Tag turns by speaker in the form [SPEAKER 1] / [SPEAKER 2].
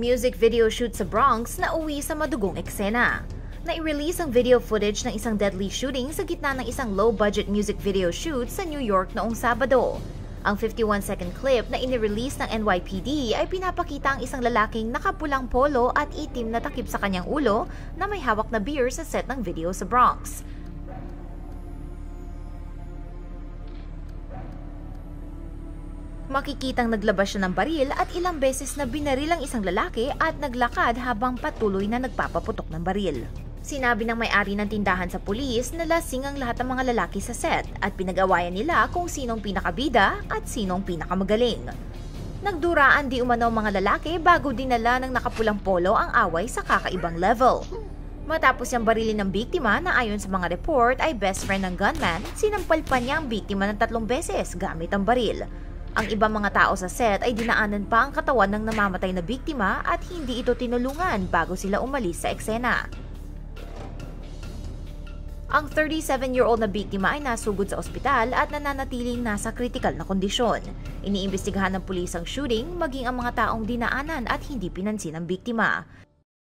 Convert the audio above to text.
[SPEAKER 1] Music video shoot sa Bronx na uwi sa madugong eksena. Nai-release ang video footage ng isang deadly shooting sa gitna ng isang low-budget music video shoot sa New York noong Sabado. Ang 51-second clip na inirelease ng NYPD ay pinapakita ang isang lalaking nakapulang polo at itim na takip sa kanyang ulo na may hawak na beer sa set ng video sa Bronx. Makikitang naglabas siya ng baril at ilang beses na binaril ang isang lalaki at naglakad habang patuloy na nagpapaputok ng baril. Sinabi ng may-ari ng tindahan sa pulis na lasing ang lahat ng mga lalaki sa set at pinag-awayan nila kung sinong pinakabida at sinong pinakamagaling. Nagduraan di umano mga lalaki bago dinala ng nakapulang polo ang away sa kakaibang level. Matapos yung barilin ng biktima na ayon sa mga report ay best friend ng gunman, sinampal pa niya ang biktima ng tatlong beses gamit ang baril. Ang ibang mga tao sa set ay dinaanan pa ang katawan ng namamatay na biktima at hindi ito tinulungan bago sila umalis sa eksena. Ang 37-year-old na biktima ay nasugod sa ospital at nananatiling nasa kritikal na kondisyon. Iniimbestigahan ng pulis ang shooting maging ang mga taong dinaanan at hindi pinansin ng biktima.